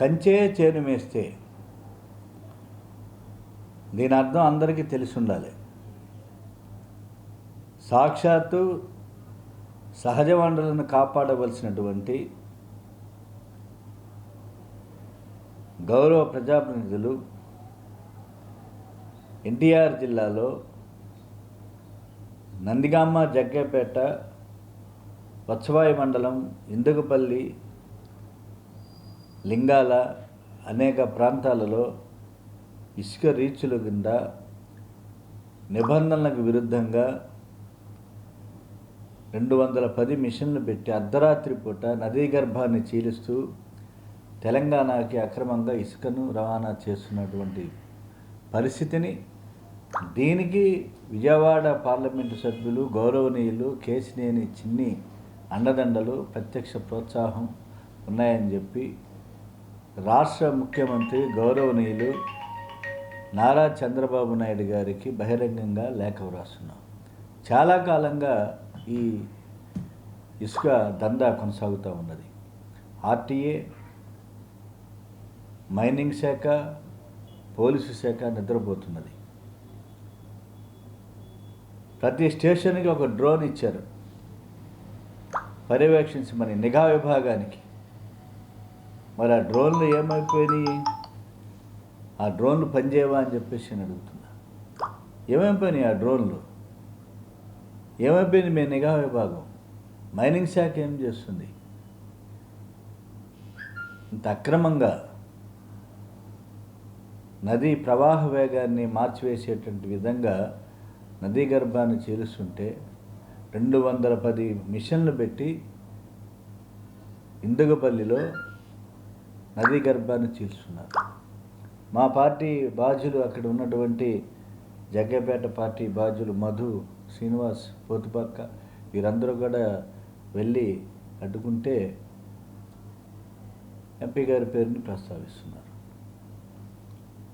కంచే చేను మేస్తే. దీని అర్థం అందరికీ తెలిసి ఉండాలి. సాక్షాత్తు సహజ వనరులను కాపాడవలసినటువంటి గౌరవ ప్రజాప్రతినిధులు ఎన్టీఆర్ జిల్లాలో నందిగామ జగ్గేపేట వత్సవాయి మండలం ఇందుకుపల్లి లింగాల అనేక ప్రాంతాలలో ఇసుక రీచుల కింద నిబంధనలకు విరుద్ధంగా రెండు వందల పది మిషన్లు పెట్టి అర్ధరాత్రి పూట నదీ గర్భాన్ని చీలిస్తూ తెలంగాణకి అక్రమంగా ఇసుకను రవాణా చేస్తున్నటువంటి పరిస్థితిని దీనికి విజయవాడ పార్లమెంటు సభ్యులు గౌరవనీయులు కేసినేని చిన్ని అండదండలు ప్రత్యక్ష ప్రోత్సాహం ఉన్నాయని చెప్పి రాష్ట్ర ముఖ్యమంత్రి గౌరవనీయులు నారా చంద్రబాబు నాయుడు గారికి బహిరంగంగా లేఖ వ్రాస్తున్నాం. చాలా కాలంగా ఈ ఇసుక దందా కొనసాగుతూ ఉన్నది. ఆర్టీఏ మైనింగ్ శాఖ పోలీసు శాఖ నిద్రపోతున్నది. ప్రతి స్టేషన్కి ఒక డ్రోన్ ఇచ్చారు. పర్యవేక్షించమని నిఘా విభాగానికి. మరి ఆ డ్రోన్లు ఏమైపోయినాయి? ఆ డ్రోన్లు పనిచేయవా అని చెప్పేసి నేను అడుగుతున్నా. ఏమైపోయినాయి ఆ డ్రోన్లు? ఏమైపోయింది మీ నిఘా విభాగం? మైనింగ్ శాఖ ఏం చేస్తుంది? ఇంత అక్రమంగా నదీ ప్రవాహ వేగాన్ని మార్చివేసేటువంటి విధంగా నదీ గర్భాన్ని చీలుస్తుంటే రెండు వందల పది మిషన్లు పెట్టి ఇందుగపల్లిలో నదీ గర్భాన్ని చీల్చున్నారు మా పార్టీ బాధ్యులు అక్కడ ఉన్నటువంటి జగ్గపేట పార్టీ బాధ్యులు మధు శ్రీనివాస్ పోతుపక్క వీరందరూ కూడా వెళ్ళి అడ్డుకుంటే ఎంపీ గారి పేరుని ప్రస్తావిస్తున్నారు.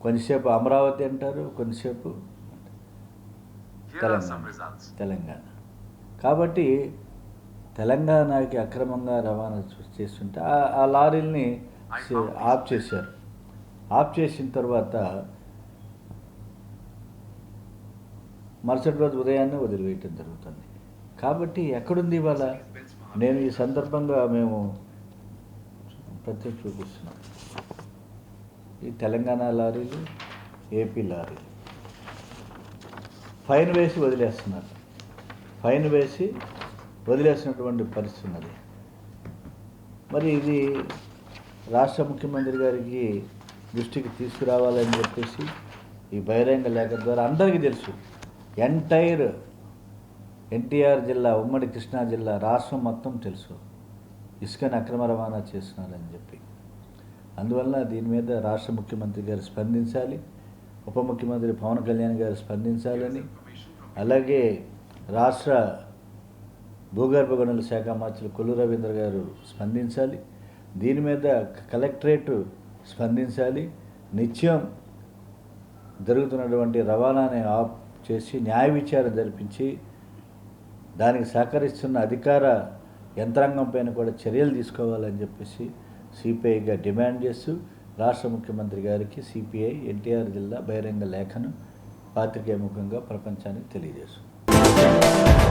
కొంచెంసేపు అమరావతి అంటారు some తెలంగాణ. తెలంగాణ. కాబట్టి తెలంగాణకి అక్రమంగా రవాణా చేస్తుంటే ఆ- లారీల్ని ఆఫ్ చేశారు. ఆఫ్ చేసిన తర్వాత మరుసటి రోజు ఉదయాన్నే వదిలివేయటం జరుగుతుంది. కాబట్టి ఎక్కడుంది ఇవాళ? నేను ఈ సందర్భంగా మేము ప్రత్యేక చూపిస్తున్నాం. ఈ తెలంగాణ లారీలు ఏపీ లారీలు. ఫైన్ వేసి వదిలేస్తున్నారు. ఫైన్ వేసి వదిలేసినటువంటి పరిస్థితి ఉన్నది. మరి ఇది రాష్ట్ర ముఖ్యమంత్రి గారికి దృష్టికి తీసుకురావాలని చెప్పేసి ఈ బహిరంగ లేఖ ద్వారా అందరికీ తెలుసు. ఎంటైర్ ఎన్టీఆర్ జిల్లా ఉమ్మడి కృష్ణా జిల్లా రాష్ట్రం మొత్తం తెలుసు. ఇసుకని అక్రమ రవాణా చేస్తున్నారని చెప్పి. అందువల్ల దీని మీద రాష్ట్ర ముఖ్యమంత్రి గారు స్పందించాలి ఉప ముఖ్యమంత్రి పవన్ కళ్యాణ్ గారు స్పందించాలని అలాగే రాష్ట్ర భూగర్భ గనుల శాఖ మంత్రులు కొల్లు రవీంద్ర గారు స్పందించాలి. దీని మీద కలెక్టరేట్ స్పందించాలి. నిత్యం జరుగుతున్నటువంటి రవాణాని ఆఫ్ చేసి న్యాయ విచారణ జరిపించి దానికి సహకరిస్తున్న అధికార యంత్రాంగం పైన కూడా చర్యలు తీసుకోవాలని చెప్పేసి సిపిఐగా డిమాండ్ చేస్తూ రాష్ట్ర ముఖ్యమంత్రి గారికి సిపిఐ ఎన్టీఆర్ జిల్లా బహిరంగ లేఖను పాత్రికేయ ముఖంగా ప్రపంచానికి తెలియజేస్తుంది